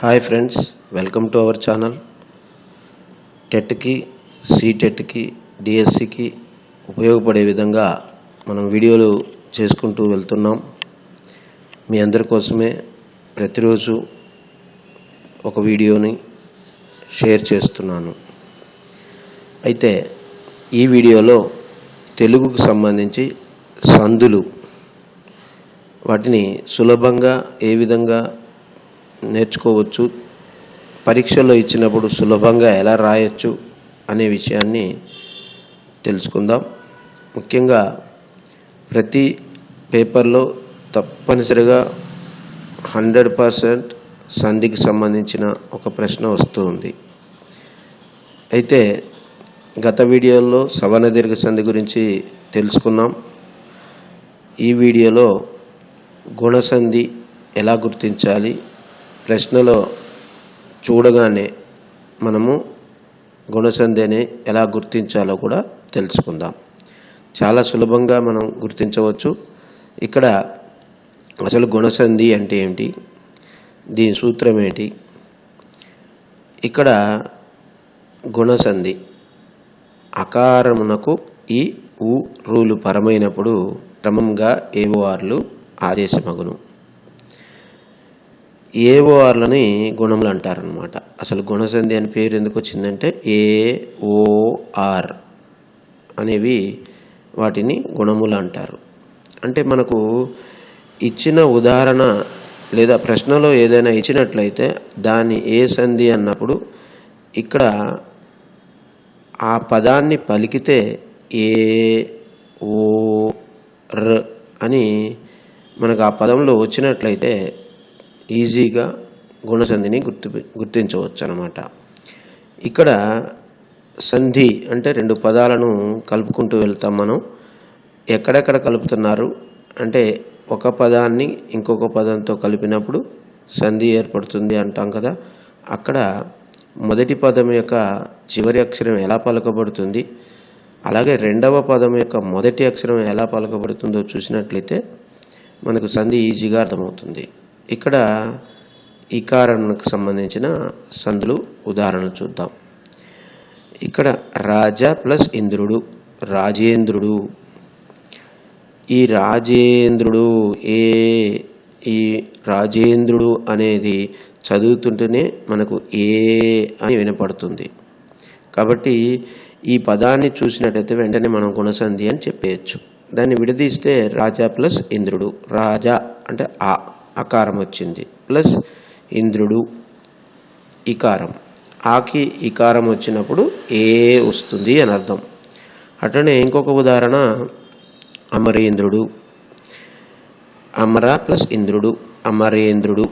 Hi friends welcome to our channel. టెట్కి సీటెట్కి డిఎస్సికి ఉపయోగపడే విధంగా మనం వీడియోలు చేసుకుంటూ వెళ్తున్నాం. మీ అందరి కోసమే ప్రతిరోజు ఒక వీడియోని షేర్ చేస్తున్నాను. అయితే ఈ వీడియోలో తెలుగుకు సంబంధించి సందులు వాటిని సులభంగా ఏ విధంగా నేర్చుకోవచ్చు. పరీక్షలో ఇచ్చినప్పుడు సులభంగా ఎలా రాయొచ్చు అనే విషయాన్ని తెలుసుకుందాం. ముఖ్యంగా ప్రతి పేపర్లో తప్పనిసరిగా హండ్రెడ్ పర్సెంట్ సంధికి సంబంధించిన ఒక ప్రశ్న వస్తూ ఉంది. అయితే గత వీడియోలో సవర్ణ దీర్ఘ సంధి గురించి తెలుసుకున్నాం. ఈ వీడియోలో గుణసంధి ఎలా గుర్తించాలి? ప్రశ్నలో చూడగానే మనము గుణసంధిని ఎలా గుర్తించాలో కూడా తెలుసుకుందాం. చాలా సులభంగా మనం గుర్తించవచ్చు. ఇక్కడ అసలు గుణసంధి అంటే ఏంటి దీని సూత్రం ఏంటి ఇక్కడ గుణసంధి అకారమునకు ఈ ఊ రూలు పరమైనప్పుడు క్రమంగా ఏవోఆర్లు ఆదేశమగును. ఏఓఆర్లని గుణములు అంటారనమాట అసలు గుణసంధి అని పేరు ఎందుకు వచ్చిందంటే ఏ ఓఆర్ అనేవి వాటిని గుణములు అంటారు. అంటే మనకు ఇచ్చిన ఉదాహరణ లేదా ప్రశ్నలో ఏదైనా ఇచ్చినట్లయితే దాన్ని ఏ సంధి అన్నప్పుడు ఇక్కడ ఆ పదాన్ని పలికితే ఏ ఓ ర్ అని మనకు ఆ పదంలో వచ్చినట్లయితే ఈజీగా గుణసంధిని గుర్తు గుర్తించవచ్చు అనమాట ఇక్కడ సంధి అంటే రెండు పదాలను కలుపుకుంటూ వెళ్తాం మనం. ఎక్కడెక్కడ కలుపుతున్నారు? అంటే ఒక పదాన్ని ఇంకొక పదంతో కలిపినప్పుడు సంధి ఏర్పడుతుంది అంటాం కదా. అక్కడ మొదటి పదం యొక్క చివరి అక్షరం ఎలా పలకబడుతుంది? అలాగే రెండవ పదం యొక్క మొదటి అక్షరం ఎలా పలకబడుతుందో చూసినట్లయితే మనకు సంధి ఈజీగా అర్థమవుతుంది. ఇక్కడ ఈ కారణకు సంబంధించిన సందులు ఉదాహరణలు చూద్దాం. ఇక్కడ రాజా ప్లస్ ఇంద్రుడు రాజేంద్రుడు. ఈ రాజేంద్రుడు ఏ ఈ రాజేంద్రుడు అనేది చదువుతుంటేనే మనకు ఏ అని వినపడుతుంది. కాబట్టి ఈ పదాన్ని చూసినట్టయితే వెంటనే మనం గుణసంధి అని చెప్పేయచ్చు. దాన్ని విడదీస్తే రాజా ప్లస్ ఇంద్రుడు రాజా అంటే ఆ. అకారం వచ్చింది. ప్లస్ ఇంద్రుడు ఇకారం. ఆకి ఇకారం వచ్చినప్పుడు ఏ వస్తుంది అని అర్థం. అట్లనే ఇంకొక ఉదాహరణ అమరేంద్రుడు. అమర ప్లస్ ఇంద్రుడు అమరేంద్రుడు.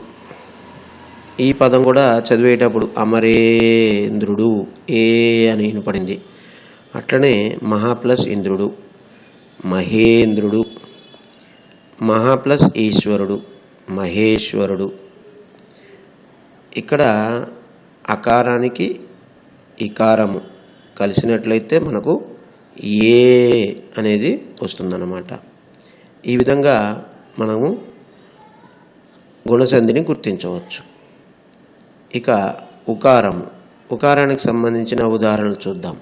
ఈ పదం కూడా చదివేటప్పుడు అమరేంద్రుడు ఏ అని వినపడింది. అట్లనే మహా ప్లస్ ఇంద్రుడు మహేంద్రుడు మహా ప్లస్ ఈశ్వరుడు. మహేశ్వరుడు. ఇక్కడ అకారానికి ఇకారము కలిసినట్లయితే మనకు ఏ అనేది వస్తుందన్నమాట. ఈ విధంగా మనము గుణసంధిని గుర్తించవచ్చు. ఇక ఉకారము. ఉకారానికి సంబంధించిన ఉదాహరణలు చూద్దాం.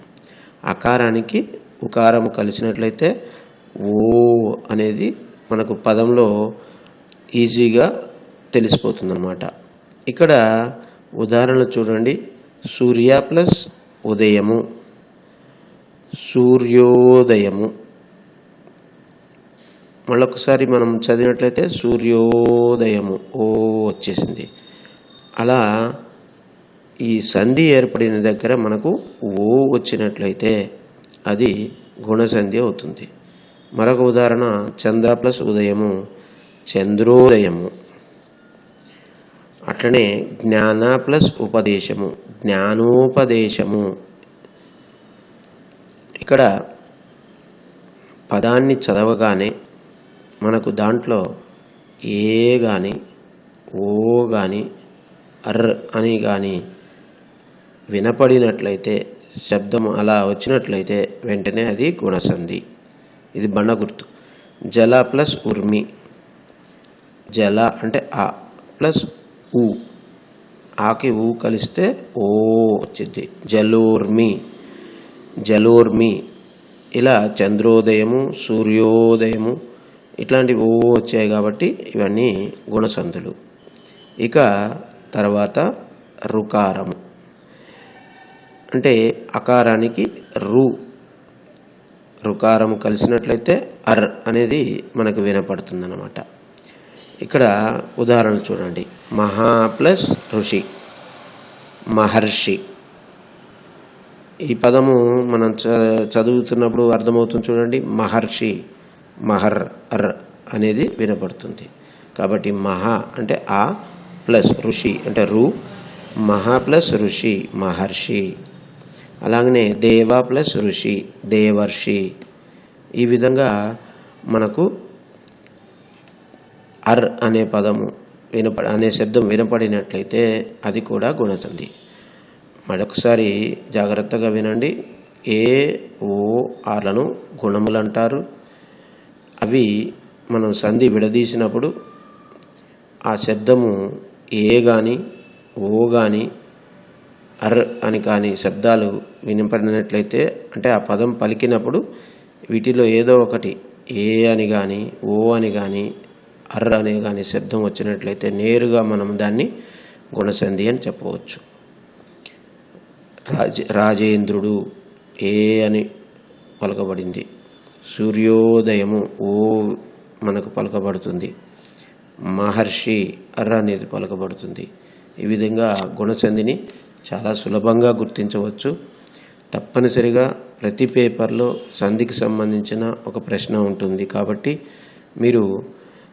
అకారానికి ఉకారము కలిసినట్లయితే ఓ అనేది మనకు పదంలో ఈజీగా తెలిసిపోతుందన్నమాట. ఇక్కడ ఉదాహరణలు చూడండి. సూర్య ప్లస్ ఉదయము. సూర్యోదయము. మళ్ళొకసారి మనం చదివినట్లయితే సూర్యోదయము. ఓ వచ్చేసింది. అలా ఈ సంధి ఏర్పడిన దగ్గర మనకు ఓ వచ్చినట్లయితే అది గుణసంధి అవుతుంది. మరొక ఉదాహరణ చంద్ర ప్లస్ ఉదయము. చంద్రోదయము. అట్లనే జ్ఞాన ప్లస్ ఉపదేశము జ్ఞానోపదేశము. ఇక్కడ పదాన్ని చదవగానే మనకు దాంట్లో ఏ కానీ ఓ కానీ అర్ అని కానీ వినపడినట్లయితే శబ్దం అలా వచ్చినట్లయితే వెంటనే అది గుణసంధి. ఇది బండ గుర్తు జల ప్లస్ ఉర్మి. జల అంటే ఆ ప్లస్ ఊ. ఆకి ఊ కలిస్తే ఓ వచ్చింది జలోర్మి. జలోర్మి. ఇలా చంద్రోదయము సూర్యోదయము ఇట్లాంటివి ఓ వచ్చాయి కాబట్టి ఇవన్నీ గుణసంధులు. ఇక తర్వాత రుకారము అంటే అకారానికి రు. రుకారము కలిసినట్లయితే అర్ అనేది మనకు వినపడుతుందన్నమాట. ఇక్కడ ఉదాహరణ చూడండి. మహా ప్లస్ ఋషి. మహర్షి. ఈ పదము మనం చ చదువుతున్నప్పుడు అర్థమవుతుంది చూడండి. మహర్షి మహర్ అర్ అనేది వినపడుతుంది. కాబట్టి మహా అంటే ఆ ప్లస్ ఋషి అంటే రు. మహా ప్లస్ ఋషి మహర్షి. అలాగనే దేవ ప్లస్ ఋషి దేవర్షి. ఈ విధంగా మనకు అర్ అనే పదము వినప అనే శబ్దం వినపడినట్లయితే అది కూడా గుణసంధి. మరొకసారి జాగ్రత్తగా వినండి. ఏ ఓ ఆర్లను గుణములు అంటారు అవి మనం సంధి విడదీసినప్పుడు ఆ శబ్దము ఏ కానీ ఓ కానీ అర్ అని కానీ శబ్దాలు వినపడినట్లయితే అంటే ఆ పదం పలికినప్పుడు వీటిలో ఏదో ఒకటి ఏ అని కానీ ఓ అని కానీ అర్ర అనే కానీ శబ్దం వచ్చినట్లయితే నేరుగా మనం దాన్ని గుణసంధి అని చెప్పవచ్చు. రాజ రాజేంద్రుడు ఏ అని పలకబడింది. సూర్యోదయము ఓ మనకు పలకబడుతుంది. మహర్షి అర్ర అనేది పలకబడుతుంది. ఈ విధంగా గుణసంధిని చాలా సులభంగా గుర్తించవచ్చు. తప్పనిసరిగా ప్రతి పేపర్లో సంధికి సంబంధించిన ఒక ప్రశ్న ఉంటుంది కాబట్టి మీరు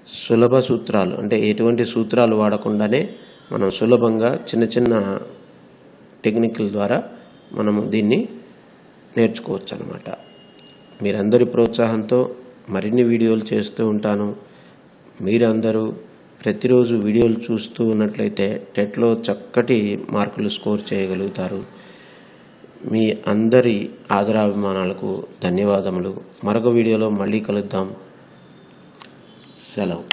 సులభ సూత్రాలు అంటే ఎటువంటి సూత్రాలు వాడకుండానే మనం సులభంగా చిన్న చిన్న టెక్నికల్ ద్వారా మనము దీన్ని నేర్చుకోవచ్చు అనమాట మీరందరి ప్రోత్సాహంతో మరిన్ని వీడియోలు చేస్తూ ఉంటాను. మీరందరూ ప్రతిరోజు వీడియోలు చూస్తూ ఉన్నట్లయితే టెట్లో చక్కటి మార్కులు స్కోర్ చేయగలుగుతారు. మీ అందరి ఆదరాభిమానాలకు ధన్యవాదములు. మరొక వీడియోలో మళ్ళీ కలుద్దాం. సెలవు